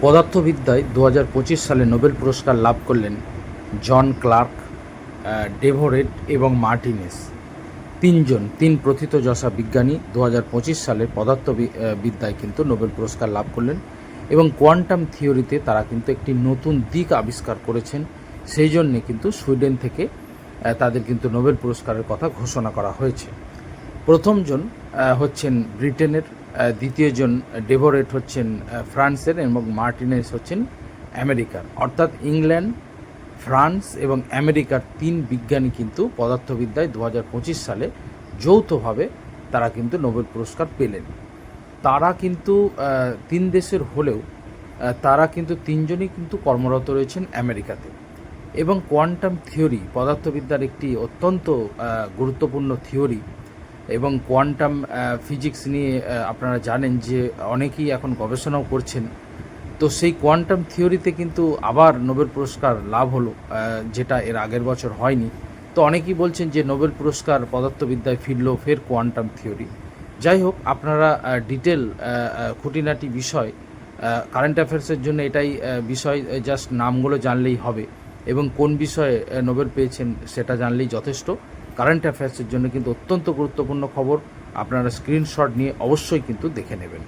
পদার্থবিদ্যায় দু হাজার পঁচিশ সালে নোবেল পুরস্কার লাভ করলেন জন ক্লার্ক ডেভোরেট এবং মার্টিনেস। তিনজন, তিন প্রথিতযশা বিজ্ঞানী দু হাজার পঁচিশ সালে পদার্থবি- বিদ্যায় কিন্তু নোবেল পুরস্কার লাভ করলেন এবং কোয়ান্টাম থিওরিতে তারা কিন্তু একটি নতুন দিক আবিষ্কার করেছেন। সেই জন্যে কিন্তু সুইডেন থেকে তাদের কিন্তু নোবেল পুরস্কারের কথা ঘোষণা করা হয়েছে। প্রথমজন হচ্ছেন ব্রিটেনের দ্বিতীয়জন ডেভোরেট হচ্ছেন ফ্রান্সের এবং মার্টিনেস হচ্ছেন আমেরিকার। অর্থাৎ ইংল্যান্ড, ফ্রান্স এবং আমেরিকার তিন বিজ্ঞানী কিন্তু পদার্থবিদ্যায় দু হাজার পঁচিশ সালে যৌথভাবে তারা কিন্তু নোবেল পুরস্কার পেলেন। তারা কিন্তু তিন দেশের হলেও তারা কিন্তু তিনজনই কিন্তু কর্মরত রয়েছেন আমেরিকাতে। এবং কোয়ান্টাম থিওরি, পদার্থবিদ্যার একটি অত্যন্ত গুরুত্বপূর্ণ থিওরি এবং কোয়ান্টাম ফিজিক্স নিয়ে আপনারা জানেন যে অনেকেই এখন গবেষণাও করছেন। তো সেই কোয়ান্টাম থিওরিতে কিন্তু আবার নোবেল পুরস্কার লাভ হলো যেটা এর আগের বছর হয়নি। তো অনেকেই বলছেন যে নোবেল পুরস্কার পদার্থবিদ্যায় ফিরলো ফের কোয়ান্টাম থিওরি। যাই হোক, আপনারা ডিটেল খুঁটিনাটি বিষয় কারেন্ট অ্যাফেয়ার্সের জন্য এটাই বিষয় জাস্ট নামগুলো জানলেই হবে এবং কোন বিষয়ে নোবেল পেয়েছেন সেটা জানলেই যথেষ্ট। কারেন্ট অ্যাফেয়ার্সের জন্য কিন্তু অত্যন্ত গুরুত্বপূর্ণ খবর। আপনারা স্ক্রিনশট নিয়ে অবশ্যই কিন্তু দেখে নেবেন।